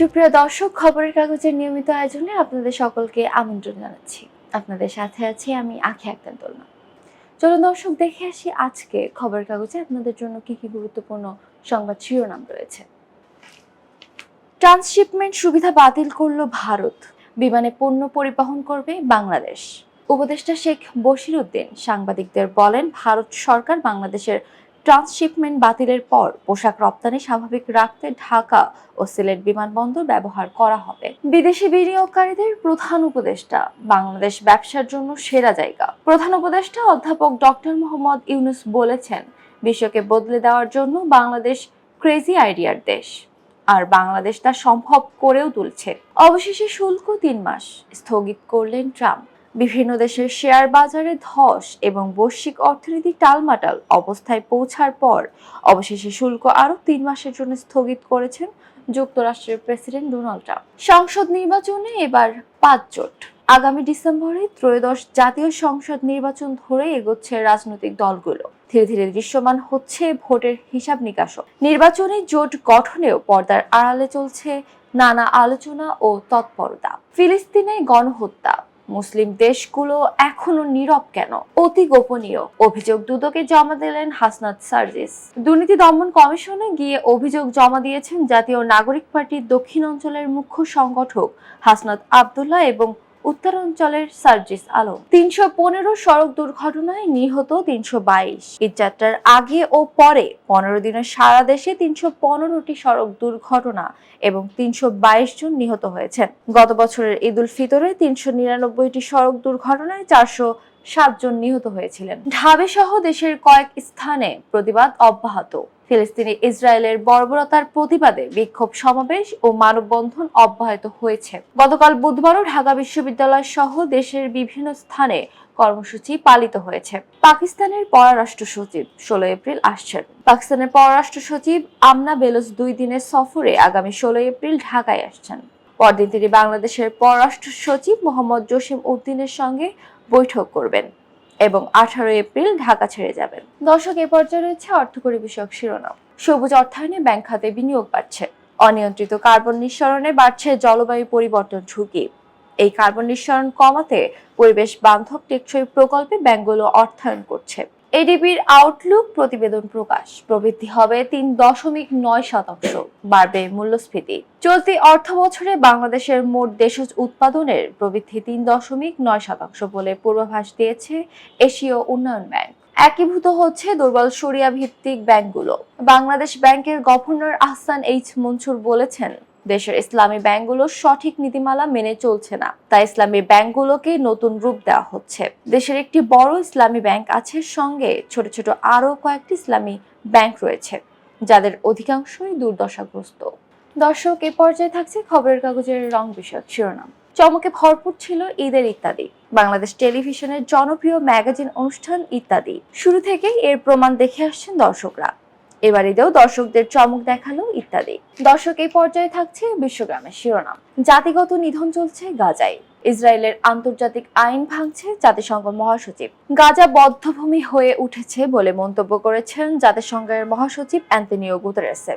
সুপ্রিয় দর্শক, খবরের কাগজের নিয়মিত আয়োজনে আপনাদের সকলকে আমন্ত্রণ জানাচ্ছি। আপনাদের সাথে আছি আমি আখি আক্তার দোলনা। চলুন দর্শক, দেখে আসি আজকে খবরের কাগজে আপনাদের জন্য কি কি গুরুত্বপূর্ণ সংবাদ শিরোনাম রয়েছে। ট্রান্সশিপমেন্ট সুবিধা বাতিল করল ভারত। বিমানে পণ্য পরিবহন করবে বাংলাদেশ। উপদেষ্টা শেখ বশির উদ্দিন সাংবাদিকদের বলেন, ভারত সরকার বাংলাদেশের ট্রান্সশিপমেন্ট বাতিলের পর পোশাক রপ্তানি স্বাভাবিক রাখতে ঢাকা ও সিলেট বিমানবন্দর ব্যবহার করা হবে। বিদেশি বিনিয়োগকারীদের প্রধান উপদেষ্টা, বাংলাদেশ ব্যবসার জন্য সেরা জায়গা। প্রধান উপদেষ্টা অধ্যাপক ডক্টর মোহাম্মদ ইউনুস বলেছেন, বিশ্বকে বদলে দেওয়ার জন্য বাংলাদেশ ক্রেজি আইডিয়ার দেশ। আর বাংলাদেশ তা সম্ভব করেও তুলছে। অবশেষে শুল্ক তিন মাস স্থগিত করলেন ট্রাম্প। বিভিন্ন দেশের শেয়ার বাজারে ধস এবং বৈশ্বিক অর্থনীতি টালমাটাল অবস্থায় পৌঁছার পর অবশেষে শুল্ক আরও তিন মাসের জন্য স্থগিত করেছেন যুক্তরাষ্ট্রের প্রেসিডেন্ট ডোনাল্ড ট্রাম্প। সংসদ নির্বাচনে এবার পাঁচ জোট। আগামী ডিসেম্বরে ত্রয়োদশ জাতীয় সংসদ নির্বাচন ধরে এগোচ্ছে রাজনৈতিক দলগুলো। ধীরে ধীরে দৃশ্যমান হচ্ছে ভোটের হিসাব নিকাশও। নির্বাচনে জোট গঠনেও পর্দার আড়ালে চলছে নানা আলোচনা ও তৎপরতা। ফিলিস্তিনে গণহত্যা। মুসলিম দেশগুলো এখনও নীরব কেন? অতি গোপনীয়। অভিযোগ দুদকে জমা দিলেন হাসনাত সার্জিস। দুর্নীতি দমন কমিশনে গিয়ে অভিযোগ জমা দিয়েছেন জাতীয় নাগরিক পার্টির দক্ষিণ অঞ্চলের মুখ্য সংগঠক হাসনাত আবদুল্লাহ এবং উত্তরাঞ্চলের সার্জিস আলম। তিনশো পনেরো সড়ক দুর্ঘটনায় নিহত তিনশো বাইশ। ঈদযাত্রার আগে ও পরে পনেরো দিনে সারা দেশে তিনশো পনেরোটি সড়ক দুর্ঘটনা এবং তিনশো বাইশ জন নিহত হয়েছেন। গত বছরের ঈদ উল ফিতরে তিনশো নিরানব্বইটি সড়ক দুর্ঘটনায় চারশো সাতজন নিহত হয়েছিলেন। ঢাবে সহ দেশের কয়েক স্থানে প্রতিবাদ অব্যাহত। ফিলিস্তিনি ইসরায়েলের বর্বরতার প্রতিবাদে বিক্ষোভ সমাবেশ ও মানববন্ধন অব্যাহত হয়েছে। গতকাল বুধবারও ঢাকা বিশ্ববিদ্যালয় সহ দেশের বিভিন্ন স্থানে কর্মসূচি পালিত হয়েছে। পাকিস্তানের পররাষ্ট্র সচিব ষোলো এপ্রিল আসছেন। পাকিস্তানের পররাষ্ট্র সচিব আমনা বেলোস দুই দিনের সফরে আগামী ষোলো এপ্রিল ঢাকায় আসছেন। পরদিন তিনি বাংলাদেশের পররাষ্ট্র সচিব মোহাম্মদ জসিম উদ্দিনের সঙ্গে বৈঠক করবেন এবং আঠারো এপ্রিল ঢাকা ছেড়ে যাবেন। দর্শক, এ পর্যায়ে রয়েছে অর্থকরী বিষয়ক শিরোনাম। সবুজ অর্থায়নে ব্যাংক খাতে বিনিয়োগ বাড়ছে। অনিয়ন্ত্রিত কার্বন নিঃসরণে বাড়ছে জলবায়ু পরিবর্তন ঝুঁকি। এই কার্বন নিঃসরণ কমাতে পরিবেশ বান্ধব টেকসই প্রকল্পে ব্যাংকগুলো অর্থায়ন করছে। এডিবির আউটলুক প্রতিবেদন প্রকাশ। প্রবৃদ্ধি হবে তিন দশমিক নয় শতাংশ, বাড়বে মূল্যস্ফীতি। চলতি অর্থ বছরে বাংলাদেশের মোট দেশজ উৎপাদনের প্রবৃদ্ধি তিন দশমিক নয় শতাংশ বলে পূর্বাভাস দিয়েছে এশীয় উন্নয়ন ব্যাংক। একীভূত হচ্ছে দুর্বল সরিয়া ভিত্তিক ব্যাংকগুলো। বাংলাদেশ ব্যাংকের গভর্নর আহসান এইচ মনসুর বলেছেন দেশের ইসলামী ব্যাংকগুলো সঠিক নীতিমালা মেনে চলছে না। তাই ইসলামী ব্যাংকগুলোকে নতুন রূপ দেওয়া হচ্ছে। দেশের একটি বড় ইসলামী ব্যাংক আছে, সঙ্গে ছোট ছোট আরও কয়েকটি ইসলামী ব্যাংক রয়েছে, যাদের অধিকাংশই দুর্দশাগ্রস্ত। দর্শক, এ পর্যায়ে থাকছে খবরের কাগজের রং বিষয়ক শিরোনাম। চমকে ভরপুর ছিল ঈদের ইত্যাদি, বাংলাদেশ টেলিভিশনের জনপ্রিয় ম্যাগাজিন অনুষ্ঠান ইত্যাদি। শুরু থেকেই এর প্রমাণ দেখে আসছেন দর্শকরা। এবার ঈদেও দর্শকদের চমক দেখাল ইত্যাদি। দর্শক এই পর্যায়ে থাকছে বিশ্বগ্রামের শিরোনাম। জাতিগত নিধন চলছে গাজায়। ইসরায়েলের আন্তর্জাতিক আইন ভাঙছে জাতিসংঘ মহাসচিব। গাজা বদ্ধভূমি হয়ে উঠেছে বলে মন্তব্য করেছেন জাতিসংঘের মহাসচিব অ্যান্টনিও গুতেরেসে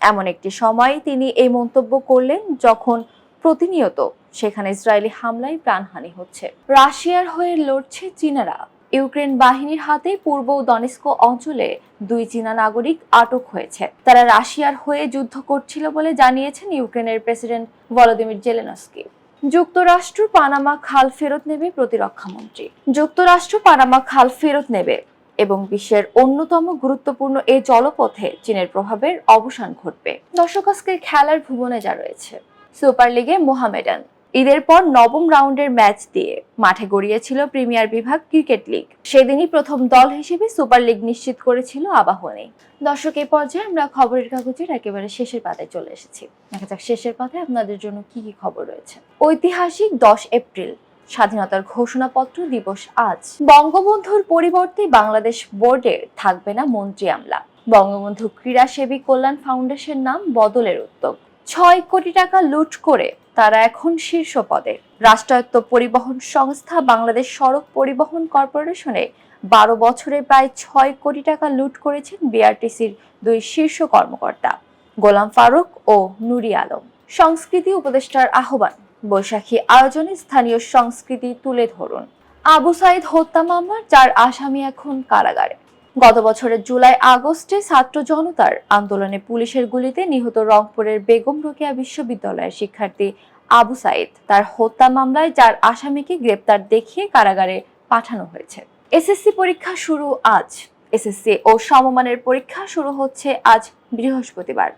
এমন একটি সময় তিনি এই মন্তব্য করলেন যখন প্রতিনিয়ত সেখানে ইসরায়েলি হামলায় প্রাণহানি হচ্ছে। রাশিয়ার হয়ে লড়ছে চীনারা। ইউক্রেন বাহিনীর হাতে পূর্ব দনিস্ক অঞ্চলে দুই চীনা নাগরিক আটক হয়েছে। তারা রাশিয়ার হয়ে যুদ্ধ করছিল বলে জানিয়েছেন ইউক্রেনের প্রেসিডেন্ট ভলোদিমির জেলেনস্কি। যুক্তরাষ্ট্র পানামা খাল ফেরত নেবে প্রতিরক্ষা মন্ত্রী। যুক্তরাষ্ট্র পানামা খাল ফেরত নেবে এবং বিশ্বের অন্যতম গুরুত্বপূর্ণ এই জলপথে চীনের প্রভাবের অবসান ঘটবে। দর্শক, আজকের খেলার ভুবনে যা রয়েছে। সুপার লিগে মোহামেডান। ঈদের পর নবম রাউন্ডের ম্যাচ দিয়ে মাঠে গড়িয়েছিল প্রিমিয়ার বিভাগ ক্রিকেট লিগ। সেদিনই প্রথম দল হিসেবে সুপার লিগ নিশ্চিত করেছিল আবাহনী। দর্শক এই পর্যায়ে আমরা খবরের কাগজের একেবারে শেষের পাতায় চলে এসেছি। দেখা যাক শেষের পাতায় আপনাদের জন্য কি কি খবর রয়েছে। ঐতিহাসিক দশ এপ্রিল, স্বাধীনতার ঘোষণাপত্র দিবস আজ। বঙ্গবন্ধুর পরিবর্তে বাংলাদেশ বোর্ডে থাকবে না মন্ত্রী আমলা। বঙ্গবন্ধু ক্রীড়া সেবী কল্যাণ ফাউন্ডেশন নাম বদলের উদ্যোগ। ছয় কোটি টাকা লুট করে তারা এখন শীর্ষ পদে রাষ্ট্রায়ত্ত পরিবহন সংস্থা বাংলাদেশ সড়ক পরিবহন কর্পোরেশনে বারো বছরে প্রায় ছয় কোটি টাকা লুট করেছেন বিআরটিসির দুই শীর্ষ কর্মকর্তা, গোলাম ফারুক ও নুরি আলম। সংস্কৃতি উপদেষ্টার আহ্বান, বৈশাখী আয়োজনে স্থানীয় সংস্কৃতি তুলে ধরুন। আবু সাইদ হত্যা মামলার চার আসামি এখন কারাগারে। গত বছরের জুলাই আগস্টে ছাত্র জনতার আন্দোলনে পুলিশের গুলিতে নিহত রংপুরের বেগম রোকেয়া বিশ্ববিদ্যালয়ের শিক্ষার্থী আবু সাইদ। তার হত্যা মামলায় চার আসামিকে গ্রেপ্তার দেখিয়ে কারাগারে পাঠানো হয়েছে। এসএসসি পরীক্ষা শুরু আজ। এসএসসি ও সমমানের পরীক্ষা শুরু হচ্ছে আজ বৃহস্পতিবার।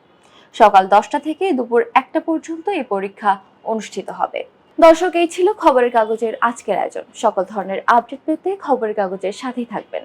সকাল দশটা থেকে দুপুর একটা পর্যন্ত এই পরীক্ষা অনুষ্ঠিত হবে। দর্শক, এই ছিল খবরের কাগজের আজকের আয়োজন। সকল ধরনের আপডেট পেতে খবরের কাগজের সাথেই থাকবেন।